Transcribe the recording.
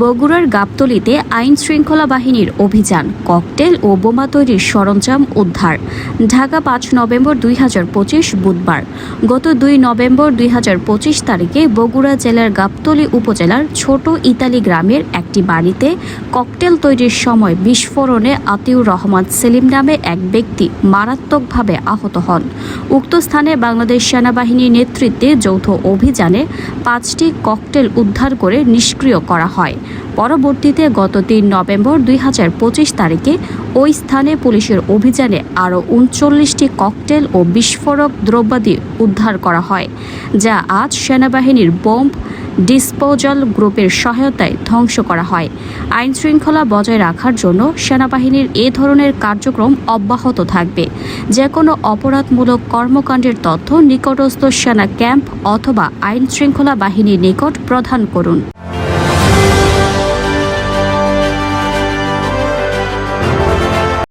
বগুড়ার গাবতলিতে আইন শৃঙ্খলা বাহিনীর অভিযান, ককটেল ও বোমা তৈরির সরঞ্জাম উদ্ধার। ঢাকা পাঁচ নভেম্বর দুই হাজার পঁচিশ বুধবার, গত দুই নভেম্বর দুই হাজার পঁচিশ তারিখে বগুড়া জেলার গাবতলী উপজেলার ছোট ইতালি গ্রামের একটি বাড়িতে ককটেল তৈরির সময় বিস্ফোরণে আতিউর রহমান সেলিম নামে এক ব্যক্তি মারাত্মকভাবে আহত হন। উক্ত স্থানে বাংলাদেশ সেনাবাহিনীর নেতৃত্বে যৌথ অভিযানে পাঁচটি ককটেল উদ্ধার করে নিষ্ক্রিয় করা হয়। পরবর্তীতে গত তিন নভেম্বর দুই হাজার পঁচিশ তারিখে ওই স্থানে পুলিশের অভিযানে আরও উনচল্লিশটি ককটেল ও বিস্ফোরক দ্রব্যাদি উদ্ধার করা হয়, যা আজ সেনাবাহিনীর বোম্ব ডিসপোজাল গ্রুপের সহায়তায় ধ্বংস করা হয়। আইন শৃঙ্খলা বজায় রাখার জন্য সেনাবাহিনীর এ ধরনের কার্যক্রম অব্যাহত থাকবে। যে কোনো অপরাধমূলক কর্মকাণ্ডের তথ্য নিকটস্থ সেনা ক্যাম্প অথবা আইন শৃঙ্খলা বাহিনীর নিকট প্রদান করুন।